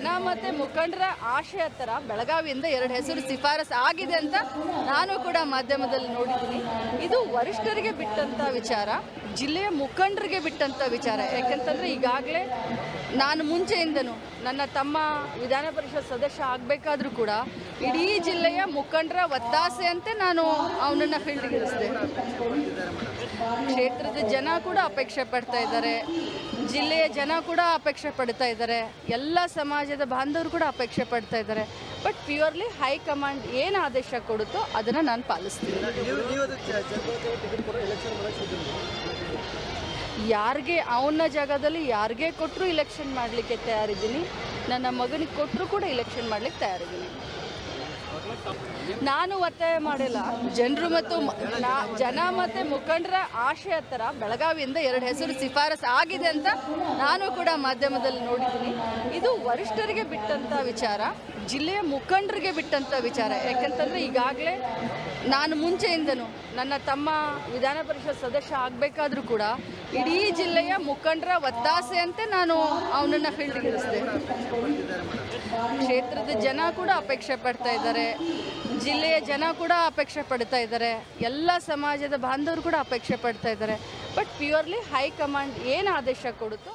ಜನ ಮತ್ತೆ ಮುಖಂಡರ ಆಶಯ ಥರ ಬೆಳಗಾವಿಯಿಂದ ಎರಡು ಹೆಸರು ಶಿಫಾರಸ್ ಆಗಿದೆ ಅಂತ ನಾನು ಕೂಡ ಮಾಧ್ಯಮದಲ್ಲಿ ನೋಡಿದ್ದೀನಿ. ಇದು ವರಿಷ್ಠರಿಗೆ ಬಿಟ್ಟಂತ ವಿಚಾರ, ಜಿಲ್ಲೆಯ ಮುಖಂಡರಿಗೆ ಬಿಟ್ಟಂತ ವಿಚಾರ. ಯಾಕೆಂತಂದ್ರೆ ಈಗಾಗಲೇ ನಾನು ಮುಂಚೆಯಿಂದನೂ ನನ್ನ ತಮ್ಮ ವಿಧಾನ ಪರಿಷತ್ ಸದಸ್ಯ ಆಗಬೇಕಾದ್ರೂ ಕೂಡ ಇಡೀ ಜಿಲ್ಲೆಯ ಮುಖಂಡರ ಒತ್ತಾಸೆಯಂತೆ ನಾನು ಅವನನ್ನು ಫೀಲ್ಡ್ಗೆ ಇಳಿಸಿದೆ ಕ್ಷೇತ್ರದ ಜನ ಕೂಡ ಅಪೇಕ್ಷೆ ಪಡ್ತಾ ಇದ್ದಾರೆ. ಜಿಲ್ಲೆಯ ಜನ ಕೂಡ ಅಪೇಕ್ಷೆ ಪಡ್ತಾ ಇದ್ದಾರೆ. ಎಲ್ಲ ಸಮಾಜದ ಬಾಂಧವರು ಕೂಡ ಅಪೇಕ್ಷೆ ಪಡ್ತಾ ಇದ್ದಾರೆ. ಬಟ್ ಪ್ಯೂರ್ಲಿ ಹೈಕಮಾಂಡ್ ಏನು ಆದೇಶ ಕೊಡುತ್ತೋ ಅದನ್ನು ನಾನು ಪಾಲಿಸ್ತೀನಿ. ಯಾರಿಗೆ ಅವನ ಜಾಗದಲ್ಲಿ ಯಾರಿಗೆ ಕೊಟ್ಟರು ಇಲೆಕ್ಷನ್ ಮಾಡಲಿಕ್ಕೆ ತಯಾರಿದ್ದೀನಿ, ನನ್ನ ಮಗನಿಗೆ ಕೊಟ್ಟರು ಕೂಡ ಇಲೆಕ್ಷನ್ ಮಾಡಲಿಕ್ಕೆ ತಯಾರಿದ್ದೀನಿ. ನಾನು ಒತ್ತಾಯ ಮಾಡಿಲ್ಲ. ಜನರು ಮತ್ತು ಜನ ಮತ್ತು ಮುಖಂಡರ ಆಶಯ ಥರ ಬೆಳಗಾವಿಯಿಂದ ಎರಡು ಹೆಸರು ಶಿಫಾರಸು ಆಗಿದೆ ಅಂತ ನಾನು ಕೂಡ ಮಾಧ್ಯಮದಲ್ಲಿ ನೋಡಿದ್ದೀನಿ. ಇದು ವರಿಷ್ಠರಿಗೆ ಬಿಟ್ಟಂತ ವಿಚಾರ, ಜಿಲ್ಲೆಯ ಮುಖಂಡರಿಗೆ ಬಿಟ್ಟಂತ ವಿಚಾರ. ಯಾಕಂತಂದರೆ ಈಗಾಗಲೇ ನಾನು ಮುಂಚೆಯಿಂದನೂ ನನ್ನ ತಮ್ಮ ವಿಧಾನ ಪರಿಷತ್ ಸದಸ್ಯ ಆಗಬೇಕಾದ್ರೂ ಕೂಡ ಇಡೀ ಜಿಲ್ಲೆಯ ಮುಖಂಡರ ಒತ್ತಾಸೆಯಂತೆ ನಾನು ಅವನನ್ನು ಫೀಲ್ಡ್ಗೆ ಇಳಿಸಿದೆ ಕ್ಷೇತ್ರದ ಜನ ಕೂಡ ಅಪೇಕ್ಷೆ ಪಡ್ತಾ ಇದ್ದಾರೆ. ಜಿಲ್ಲೆಯ ಜನ ಕೂಡ ಅಪೇಕ್ಷೆ ಪಡ್ತಾ ಇದ್ದಾರೆ. ಎಲ್ಲ ಸಮಾಜದ ಬಾಂಧವರು ಕೂಡ ಅಪೇಕ್ಷೆ ಪಡ್ತಾ ಇದ್ದಾರೆ. ಬಟ್ ಪ್ಯೂರ್ಲಿ ಹೈಕಮಾಂಡ್ ಏನು ಆದೇಶ ಕೊಡುತ್ತೋ